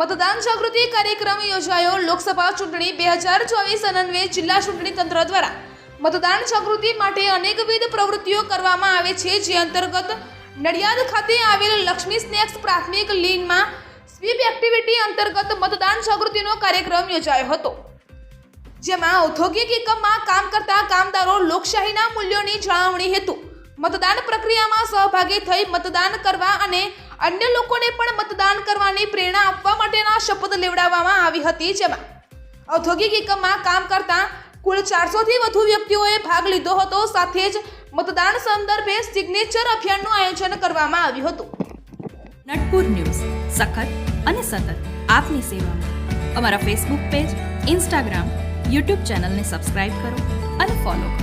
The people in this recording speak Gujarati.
મતદાન જાગૃતિ કાર્યક્રમ યોજાયો. લોકસભા ચૂંટણી બે હજાર ચોવીસ અનન્વે જિલ્લા ચૂંટણી તંત્ર દ્વારા મતદાન જાગૃતિ માટે અનેકવિધ પ્રવૃત્તિઓ કરવામાં આવે છે, જે અંતર્ગત નડિયાદ ખાતે આવેલ લક્ષ્મી સ્નેક્સ પ્રાથમિક લીનમાં સ્વીપ એક્ટિવિટી અંતર્ગત મતદાન જાગૃતિનો કાર્યક્રમ યોજાયો હતો. જેમાં ઔદ્યોગિક એકમમાં કામ કરતા કામદારો લોકશાહીના મૂલ્યોની જાળવણી હેતુ, મતદાન પ્રક્રિયામાં સહભાગી થઈ મતદાન કરવા અને અન્ય લોકોને પણ મતદાન કરવાની પ્રેરણા આપવા માટેના શપથ લેવડાવવામાં આવી હતી. જેમાં ઔદ્યોગિક એકમમાં કામ કરતા કુલ ચારસોથી વધુ વ્યક્તિઓએ ભાગ લીધો હતો. સાથે જ મતદાન સંદર્ભે સિગ્નેચર અભિયાનનું આયોજન કરવામાં આવ્યું હતું. નટપુર ન્યૂઝ, સખત અને સતત આપની સેવામાં. અમારા ફેસબુક પેજ ઇન્સ્ટાગ્રામ યુટ્યુબ ચેનલને સબસ્ક્રાઇબ કરો અને ફોલો કરો.